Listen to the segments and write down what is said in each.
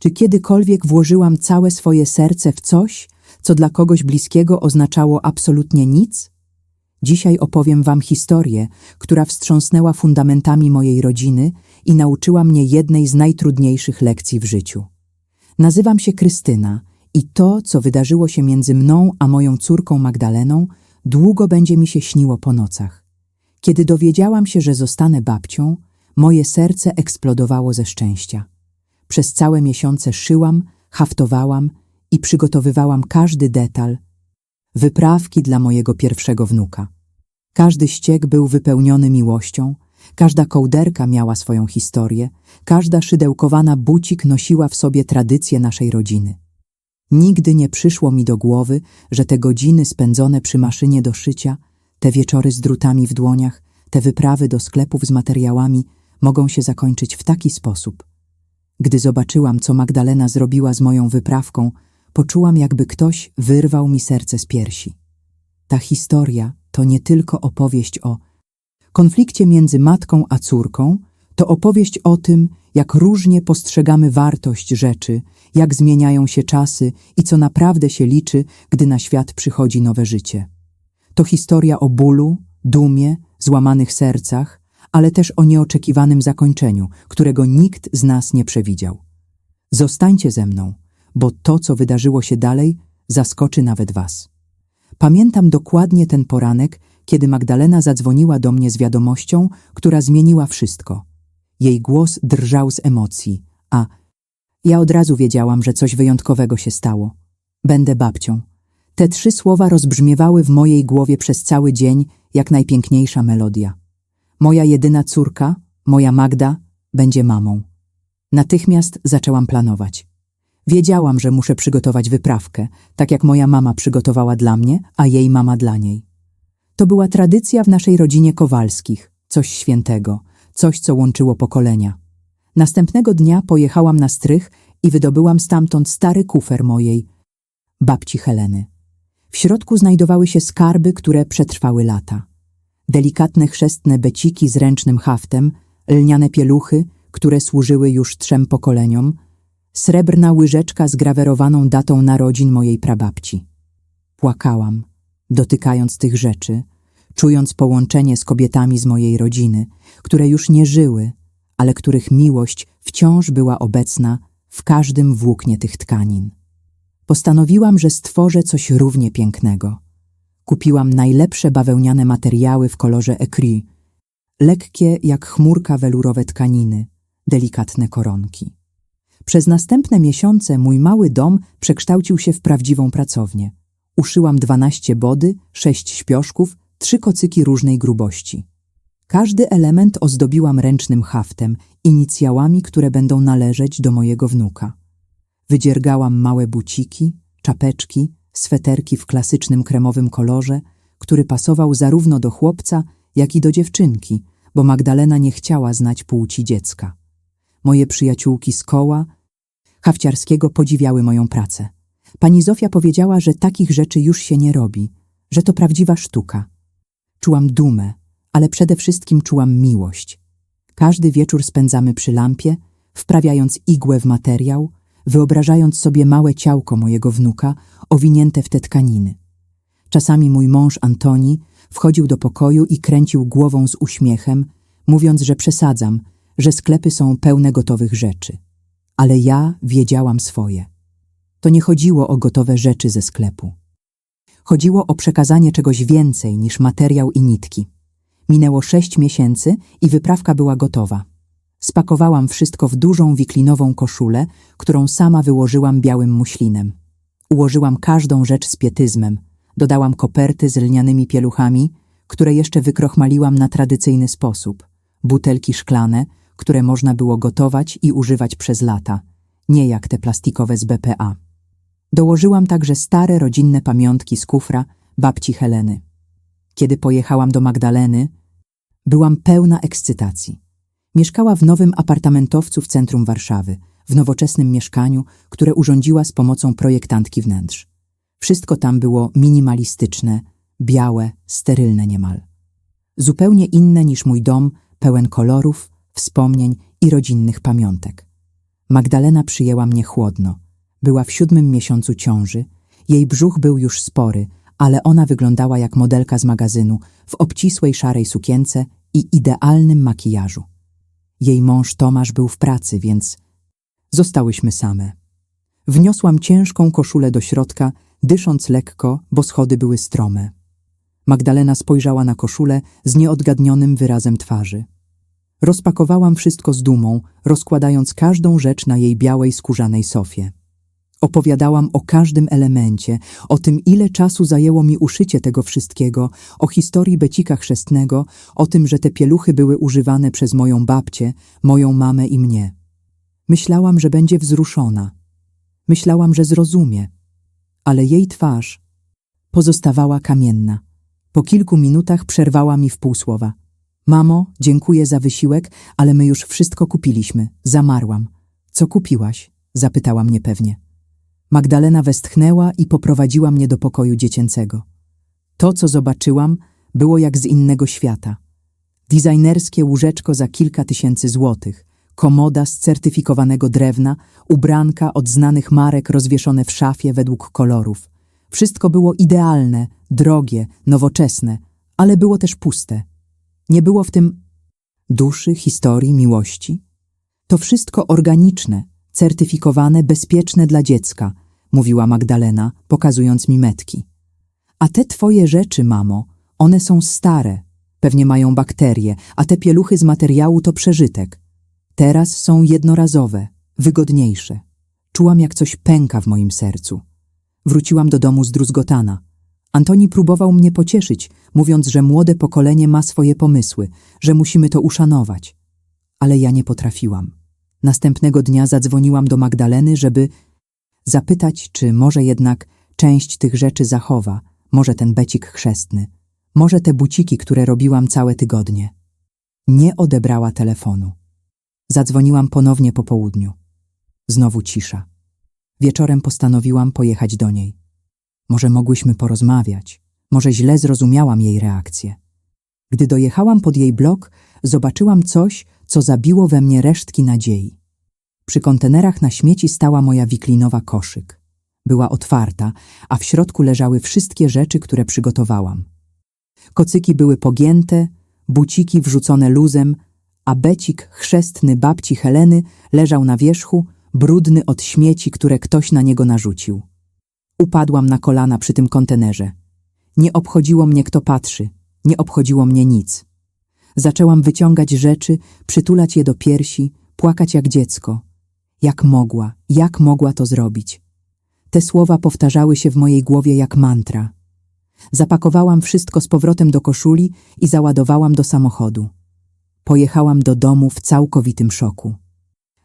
Czy kiedykolwiek włożyłam całe swoje serce w coś, co dla kogoś bliskiego oznaczało absolutnie nic? Dzisiaj opowiem wam historię, która wstrząsnęła fundamentami mojej rodziny i nauczyła mnie jednej z najtrudniejszych lekcji w życiu. Nazywam się Krystyna i to, co wydarzyło się między mną a moją córką Magdaleną, długo będzie mi się śniło po nocach. Kiedy dowiedziałam się, że zostanę babcią, moje serce eksplodowało ze szczęścia. Przez całe miesiące szyłam, haftowałam i przygotowywałam każdy detal, wyprawki dla mojego pierwszego wnuka. Każdy ściek był wypełniony miłością, każda kołderka miała swoją historię, każda szydełkowana bucik nosiła w sobie tradycję naszej rodziny. Nigdy nie przyszło mi do głowy, że te godziny spędzone przy maszynie do szycia, te wieczory z drutami w dłoniach, te wyprawy do sklepów z materiałami mogą się zakończyć w taki sposób. Gdy zobaczyłam, co Magdalena zrobiła z moją wyprawką, poczułam, jakby ktoś wyrwał mi serce z piersi. Ta historia to nie tylko opowieść o konflikcie między matką a córką, to opowieść o tym, jak różnie postrzegamy wartość rzeczy, jak zmieniają się czasy i co naprawdę się liczy, gdy na świat przychodzi nowe życie. To historia o bólu, dumie, złamanych sercach, ale też o nieoczekiwanym zakończeniu, którego nikt z nas nie przewidział. Zostańcie ze mną, bo to, co wydarzyło się dalej, zaskoczy nawet was. Pamiętam dokładnie ten poranek, kiedy Magdalena zadzwoniła do mnie z wiadomością, która zmieniła wszystko. Jej głos drżał z emocji, a ja od razu wiedziałam, że coś wyjątkowego się stało. Będę babcią. Te trzy słowa rozbrzmiewały w mojej głowie przez cały dzień jak najpiękniejsza melodia. Moja jedyna córka, moja Magda, będzie mamą. Natychmiast zaczęłam planować. Wiedziałam, że muszę przygotować wyprawkę, tak jak moja mama przygotowała dla mnie, a jej mama dla niej. To była tradycja w naszej rodzinie Kowalskich, coś świętego, coś, co łączyło pokolenia. Następnego dnia pojechałam na strych i wydobyłam stamtąd stary kufer mojej, babci Heleny. W środku znajdowały się skarby, które przetrwały lata. Delikatne chrzestne beciki z ręcznym haftem, lniane pieluchy, które służyły już trzem pokoleniom, srebrna łyżeczka z grawerowaną datą narodzin mojej prababci. Płakałam, dotykając tych rzeczy, czując połączenie z kobietami z mojej rodziny, które już nie żyły, ale których miłość wciąż była obecna w każdym włóknie tych tkanin. Postanowiłam, że stworzę coś równie pięknego. Kupiłam najlepsze bawełniane materiały w kolorze écru, lekkie jak chmurka welurowe tkaniny, delikatne koronki. Przez następne miesiące mój mały dom przekształcił się w prawdziwą pracownię. Uszyłam dwanaście body, sześć śpioszków, trzy kocyki różnej grubości. Każdy element ozdobiłam ręcznym haftem, inicjałami, które będą należeć do mojego wnuka. Wydziergałam małe buciki, czapeczki, sweterki w klasycznym kremowym kolorze, który pasował zarówno do chłopca, jak i do dziewczynki, bo Magdalena nie chciała znać płci dziecka. Moje przyjaciółki z koła hawciarskiego podziwiały moją pracę. Pani Zofia powiedziała, że takich rzeczy już się nie robi, że to prawdziwa sztuka. Czułam dumę, ale przede wszystkim czułam miłość. Każdy wieczór spędzamy przy lampie, wprawiając igłę w materiał, wyobrażając sobie małe ciałko mojego wnuka owinięte w te tkaniny. Czasami mój mąż Antoni wchodził do pokoju i kręcił głową z uśmiechem, mówiąc, że przesadzam, że sklepy są pełne gotowych rzeczy. Ale ja wiedziałam swoje. To nie chodziło o gotowe rzeczy ze sklepu. Chodziło o przekazanie czegoś więcej niż materiał i nitki. Minęło sześć miesięcy i wyprawka była gotowa. Spakowałam wszystko w dużą wiklinową koszulę, którą sama wyłożyłam białym muślinem. Ułożyłam każdą rzecz z pietyzmem. Dodałam koperty z lnianymi pieluchami, które jeszcze wykrochmaliłam na tradycyjny sposób. Butelki szklane, które można było gotować i używać przez lata, nie jak te plastikowe z BPA. Dołożyłam także stare rodzinne pamiątki z kufra babci Heleny. Kiedy pojechałam do Magdaleny, byłam pełna ekscytacji. Mieszkała w nowym apartamentowcu w centrum Warszawy, w nowoczesnym mieszkaniu, które urządziła z pomocą projektantki wnętrz. Wszystko tam było minimalistyczne, białe, sterylne niemal. Zupełnie inne niż mój dom, pełen kolorów, wspomnień i rodzinnych pamiątek. Magdalena przyjęła mnie chłodno. Była w siódmym miesiącu ciąży. Jej brzuch był już spory, ale ona wyglądała jak modelka z magazynu, w obcisłej szarej sukience i idealnym makijażu. Jej mąż Tomasz był w pracy, więc zostałyśmy same. Wniosłam ciężką koszulę do środka, dysząc lekko, bo schody były strome. Magdalena spojrzała na koszulę z nieodgadnionym wyrazem twarzy. Rozpakowałam wszystko z dumą, rozkładając każdą rzecz na jej białej skórzanej sofie. Opowiadałam o każdym elemencie, o tym, ile czasu zajęło mi uszycie tego wszystkiego, o historii becika chrzestnego, o tym, że te pieluchy były używane przez moją babcię, moją mamę i mnie. Myślałam, że będzie wzruszona. Myślałam, że zrozumie. Ale jej twarz pozostawała kamienna. Po kilku minutach przerwała mi w półsłowa. Mamo, dziękuję za wysiłek, ale my już wszystko kupiliśmy. Zamarłam. Co kupiłaś? Zapytała mnie pewnie. Magdalena westchnęła i poprowadziła mnie do pokoju dziecięcego. To, co zobaczyłam, było jak z innego świata. Designerskie łóżeczko za kilka tysięcy złotych, komoda z certyfikowanego drewna, ubranka od znanych marek rozwieszone w szafie według kolorów. Wszystko było idealne, drogie, nowoczesne, ale było też puste. Nie było w tym duszy, historii, miłości. To wszystko organiczne, certyfikowane, bezpieczne dla dziecka, mówiła Magdalena, pokazując mi metki. A te twoje rzeczy, mamo, one są stare, pewnie mają bakterie, a te pieluchy z materiału to przeżytek. Teraz są jednorazowe, wygodniejsze. Czułam, jak coś pęka w moim sercu. Wróciłam do domu zdruzgotana. Antoni próbował mnie pocieszyć, mówiąc, że młode pokolenie ma swoje pomysły, że musimy to uszanować. Ale ja nie potrafiłam. Następnego dnia zadzwoniłam do Magdaleny, żeby zapytać, czy może jednak część tych rzeczy zachowa, może ten becik chrzestny, może te buciki, które robiłam całe tygodnie. Nie odebrała telefonu. Zadzwoniłam ponownie po południu. Znowu cisza. Wieczorem postanowiłam pojechać do niej. Może mogłyśmy porozmawiać, może źle zrozumiałam jej reakcję. Gdy dojechałam pod jej blok, zobaczyłam coś, co zabiło we mnie resztki nadziei. Przy kontenerach na śmieci stała moja wiklinowa koszyk. Była otwarta, a w środku leżały wszystkie rzeczy, które przygotowałam. Kocyki były pogięte, buciki wrzucone luzem, a becik chrzestny babci Heleny leżał na wierzchu, brudny od śmieci, które ktoś na niego narzucił. Upadłam na kolana przy tym kontenerze. Nie obchodziło mnie, kto patrzy, nie obchodziło mnie nic. Zaczęłam wyciągać rzeczy, przytulać je do piersi, płakać jak dziecko. Jak mogła, jak mogła to zrobić? Te słowa powtarzały się w mojej głowie jak mantra. Zapakowałam wszystko z powrotem do koszuli i załadowałam do samochodu. Pojechałam do domu w całkowitym szoku.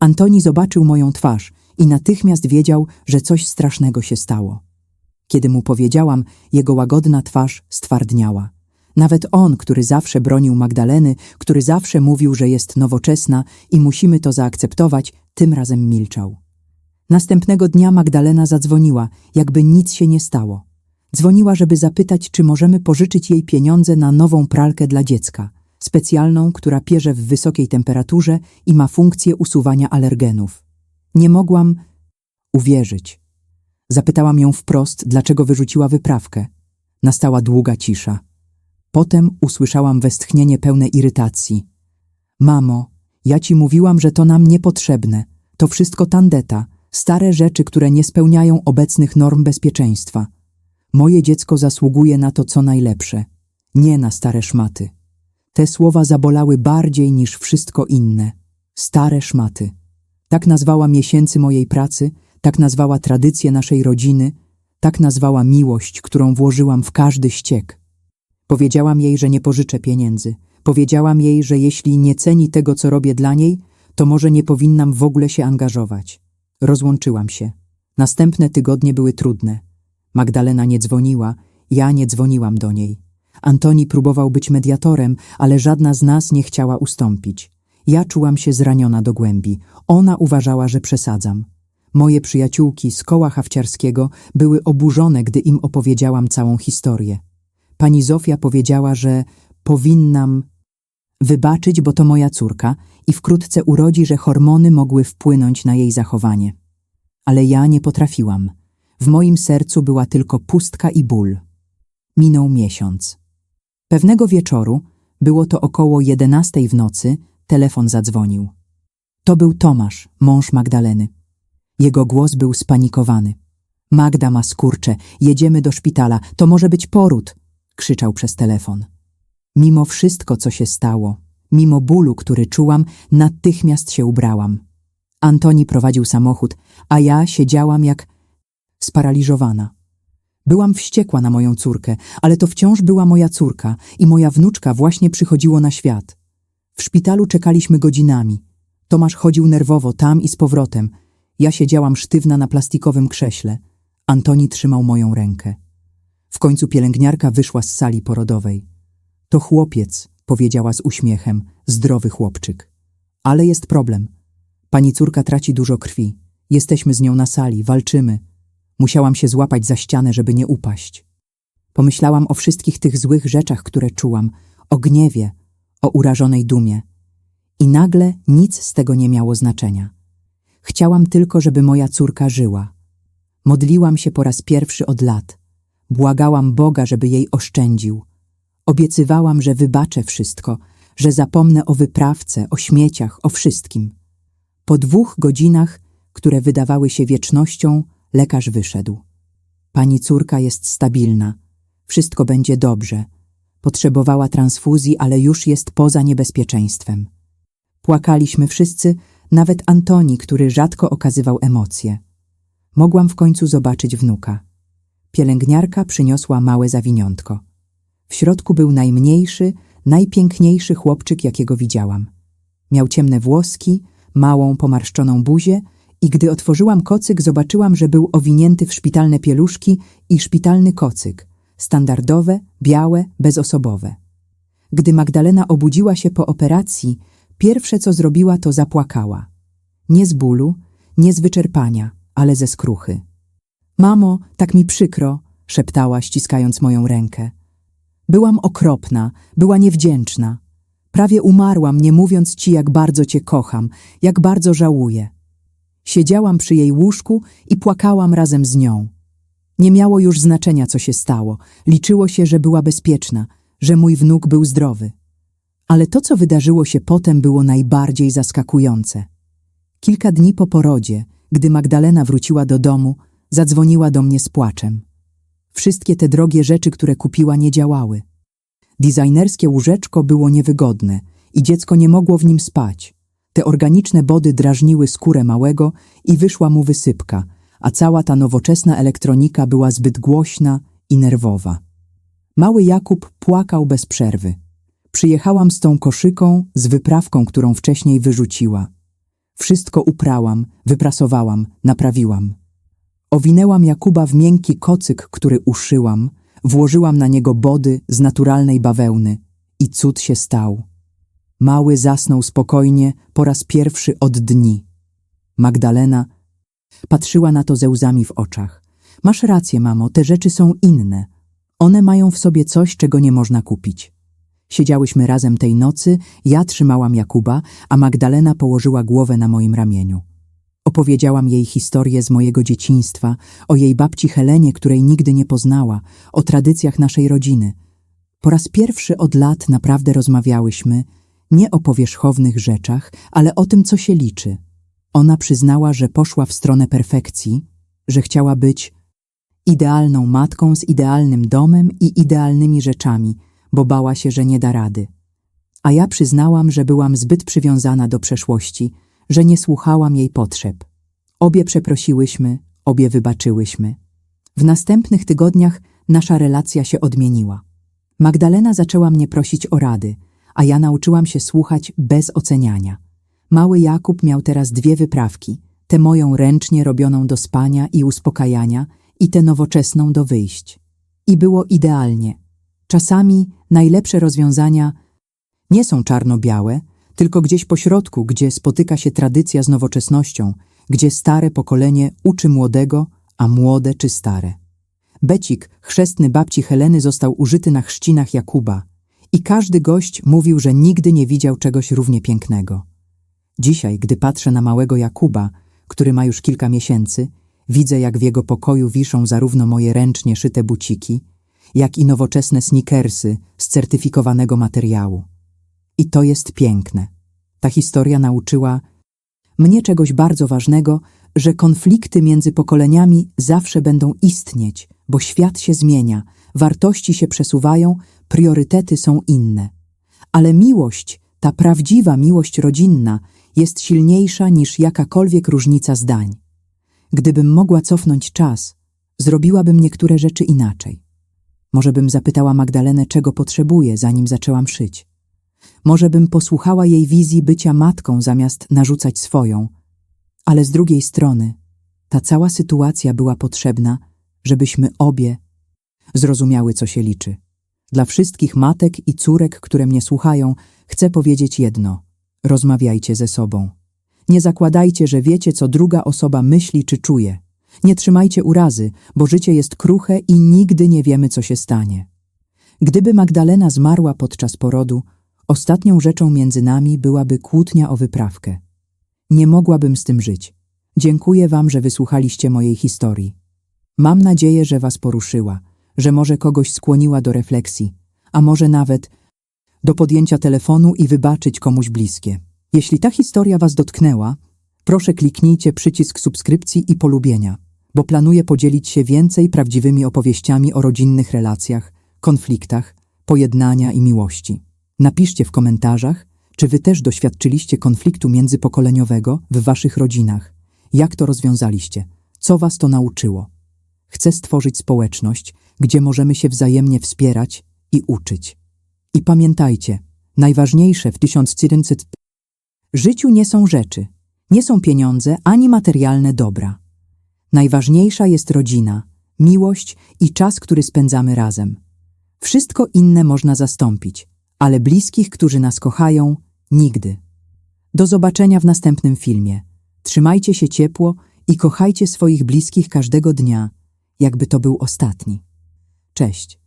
Antoni zobaczył moją twarz i natychmiast wiedział, że coś strasznego się stało. Kiedy mu powiedziałam, jego łagodna twarz stwardniała. Nawet on, który zawsze bronił Magdaleny, który zawsze mówił, że jest nowoczesna i musimy to zaakceptować, tym razem milczał. Następnego dnia Magdalena zadzwoniła, jakby nic się nie stało. Dzwoniła, żeby zapytać, czy możemy pożyczyć jej pieniądze na nową pralkę dla dziecka, specjalną, która pierze w wysokiej temperaturze i ma funkcję usuwania alergenów. Nie mogłam uwierzyć. Zapytałam ją wprost, dlaczego wyrzuciła wyprawkę. Nastała długa cisza. Potem usłyszałam westchnienie pełne irytacji. Mamo, ja ci mówiłam, że to nam niepotrzebne. To wszystko tandeta, stare rzeczy, które nie spełniają obecnych norm bezpieczeństwa. Moje dziecko zasługuje na to, co najlepsze. Nie na stare szmaty. Te słowa zabolały bardziej niż wszystko inne. Stare szmaty. Tak nazwała miesięcy mojej pracy, tak nazwała tradycje naszej rodziny, tak nazwała miłość, którą włożyłam w każdy ściek. Powiedziałam jej, że nie pożyczę pieniędzy. Powiedziałam jej, że jeśli nie ceni tego, co robię dla niej, to może nie powinnam w ogóle się angażować. Rozłączyłam się. Następne tygodnie były trudne. Magdalena nie dzwoniła, ja nie dzwoniłam do niej. Antoni próbował być mediatorem, ale żadna z nas nie chciała ustąpić. Ja czułam się zraniona do głębi. Ona uważała, że przesadzam. Moje przyjaciółki z koła hawciarskiego były oburzone, gdy im opowiedziałam całą historię. Pani Zofia powiedziała, że powinnam wybaczyć, bo to moja córka i wkrótce urodzi, że hormony mogły wpłynąć na jej zachowanie. Ale ja nie potrafiłam. W moim sercu była tylko pustka i ból. Minął miesiąc. Pewnego wieczoru, było to około jedenastej w nocy, telefon zadzwonił. To był Tomasz, mąż Magdaleny. Jego głos był spanikowany. Magda ma skurcze, jedziemy do szpitala, to może być poród, krzyczał przez telefon. Mimo wszystko, co się stało, mimo bólu, który czułam, natychmiast się ubrałam. Antoni prowadził samochód, a ja siedziałam jak sparaliżowana. Byłam wściekła na moją córkę, ale to wciąż była moja córka i moja wnuczka właśnie przychodziło na świat. W szpitalu czekaliśmy godzinami. Tomasz chodził nerwowo tam i z powrotem. Ja siedziałam sztywna na plastikowym krześle. Antoni trzymał moją rękę. W końcu pielęgniarka wyszła z sali porodowej. To chłopiec, powiedziała z uśmiechem, zdrowy chłopczyk. Ale jest problem. Pani córka traci dużo krwi. Jesteśmy z nią na sali, walczymy. Musiałam się złapać za ścianę, żeby nie upaść. Pomyślałam o wszystkich tych złych rzeczach, które czułam, o gniewie, o urażonej dumie. I nagle nic z tego nie miało znaczenia. Chciałam tylko, żeby moja córka żyła. Modliłam się po raz pierwszy od lat. Błagałam Boga, żeby jej oszczędził. Obiecywałam, że wybaczę wszystko, że zapomnę o wyprawce, o śmieciach, o wszystkim. Po dwóch godzinach, które wydawały się wiecznością, lekarz wyszedł. Pani córka jest stabilna. Wszystko będzie dobrze. Potrzebowała transfuzji, ale już jest poza niebezpieczeństwem. Płakaliśmy wszyscy, nawet Antoni, który rzadko okazywał emocje. Mogłam w końcu zobaczyć wnuka. Pielęgniarka przyniosła małe zawiniątko. W środku był najmniejszy, najpiękniejszy chłopczyk, jakiego widziałam. Miał ciemne włoski, małą, pomarszczoną buzię i gdy otworzyłam kocyk, zobaczyłam, że był owinięty w szpitalne pieluszki i szpitalny kocyk, standardowe, białe, bezosobowe. Gdy Magdalena obudziła się po operacji, pierwsze co zrobiła, to zapłakała. Nie z bólu, nie z wyczerpania, ale ze skruchy. Mamo, tak mi przykro, szeptała, ściskając moją rękę. Byłam okropna, była niewdzięczna. Prawie umarłam, nie mówiąc ci, jak bardzo cię kocham, jak bardzo żałuję. Siedziałam przy jej łóżku i płakałam razem z nią. Nie miało już znaczenia, co się stało. Liczyło się, że była bezpieczna, że mój wnuk był zdrowy. Ale to, co wydarzyło się potem, było najbardziej zaskakujące. Kilka dni po porodzie, gdy Magdalena wróciła do domu, zadzwoniła do mnie z płaczem. Wszystkie te drogie rzeczy, które kupiła, nie działały. Designerskie łóżeczko było niewygodne i dziecko nie mogło w nim spać. Te organiczne body drażniły skórę małego i wyszła mu wysypka, a cała ta nowoczesna elektronika była zbyt głośna i nerwowa. Mały Jakub płakał bez przerwy. Przyjechałam z tą koszyką, z wyprawką, którą wcześniej wyrzuciła. Wszystko uprałam, wyprasowałam, naprawiłam. Owinęłam Jakuba w miękki kocyk, który uszyłam, włożyłam na niego body z naturalnej bawełny i cud się stał. Mały zasnął spokojnie po raz pierwszy od dni. Magdalena patrzyła na to ze łzami w oczach. Masz rację, mamo, te rzeczy są inne. One mają w sobie coś, czego nie można kupić. Siedziałyśmy razem tej nocy, ja trzymałam Jakuba, a Magdalena położyła głowę na moim ramieniu. Opowiedziałam jej historię z mojego dzieciństwa, o jej babci Helenie, której nigdy nie poznała, o tradycjach naszej rodziny. Po raz pierwszy od lat naprawdę rozmawiałyśmy, nie o powierzchownych rzeczach, ale o tym, co się liczy. Ona przyznała, że poszła w stronę perfekcji, że chciała być idealną matką z idealnym domem i idealnymi rzeczami, bo bała się, że nie da rady. A ja przyznałam, że byłam zbyt przywiązana do przeszłości, że nie słuchałam jej potrzeb. Obie przeprosiłyśmy, obie wybaczyłyśmy. W następnych tygodniach nasza relacja się odmieniła. Magdalena zaczęła mnie prosić o rady, a ja nauczyłam się słuchać bez oceniania. Mały Jakub miał teraz dwie wyprawki, tę moją ręcznie robioną do spania i uspokajania i tę nowoczesną do wyjść. I było idealnie. Czasami najlepsze rozwiązania nie są czarno-białe, tylko gdzieś po środku, gdzie spotyka się tradycja z nowoczesnością, gdzie stare pokolenie uczy młodego, a młode czy stare. Becik, chrzestny babci Heleny, został użyty na chrzcinach Jakuba i każdy gość mówił, że nigdy nie widział czegoś równie pięknego. Dzisiaj, gdy patrzę na małego Jakuba, który ma już kilka miesięcy, widzę, jak w jego pokoju wiszą zarówno moje ręcznie szyte buciki, jak i nowoczesne sneakersy z certyfikowanego materiału. I to jest piękne. Ta historia nauczyła mnie czegoś bardzo ważnego, że konflikty między pokoleniami zawsze będą istnieć, bo świat się zmienia, wartości się przesuwają, priorytety są inne. Ale miłość, ta prawdziwa miłość rodzinna, jest silniejsza niż jakakolwiek różnica zdań. Gdybym mogła cofnąć czas, zrobiłabym niektóre rzeczy inaczej. Może bym zapytała Magdalenę, czego potrzebuje, zanim zaczęłam szyć. Może bym posłuchała jej wizji bycia matką zamiast narzucać swoją. Ale z drugiej strony, ta cała sytuacja była potrzebna, żebyśmy obie zrozumiały, co się liczy. Dla wszystkich matek i córek, które mnie słuchają, chcę powiedzieć jedno: rozmawiajcie ze sobą. Nie zakładajcie, że wiecie, co druga osoba myśli czy czuje. Nie trzymajcie urazy, bo życie jest kruche i nigdy nie wiemy, co się stanie. Gdyby Magdalena zmarła podczas porodu, ostatnią rzeczą między nami byłaby kłótnia o wyprawkę. Nie mogłabym z tym żyć. Dziękuję Wam, że wysłuchaliście mojej historii. Mam nadzieję, że Was poruszyła, że może kogoś skłoniła do refleksji, a może nawet do podjęcia telefonu i wybaczyć komuś bliskie. Jeśli ta historia Was dotknęła, proszę kliknijcie przycisk subskrypcji i polubienia, bo planuję podzielić się więcej prawdziwymi opowieściami o rodzinnych relacjach, konfliktach, pojednania i miłości. Napiszcie w komentarzach, czy Wy też doświadczyliście konfliktu międzypokoleniowego w Waszych rodzinach. Jak to rozwiązaliście? Co Was to nauczyło? Chcę stworzyć społeczność, gdzie możemy się wzajemnie wspierać i uczyć. I pamiętajcie, najważniejsze w 1900 życiu nie są rzeczy, nie są pieniądze ani materialne dobra. Najważniejsza jest rodzina, miłość i czas, który spędzamy razem. Wszystko inne można zastąpić, ale bliskich, którzy nas kochają, nigdy. Do zobaczenia w następnym filmie. Trzymajcie się ciepło i kochajcie swoich bliskich każdego dnia, jakby to był ostatni. Cześć.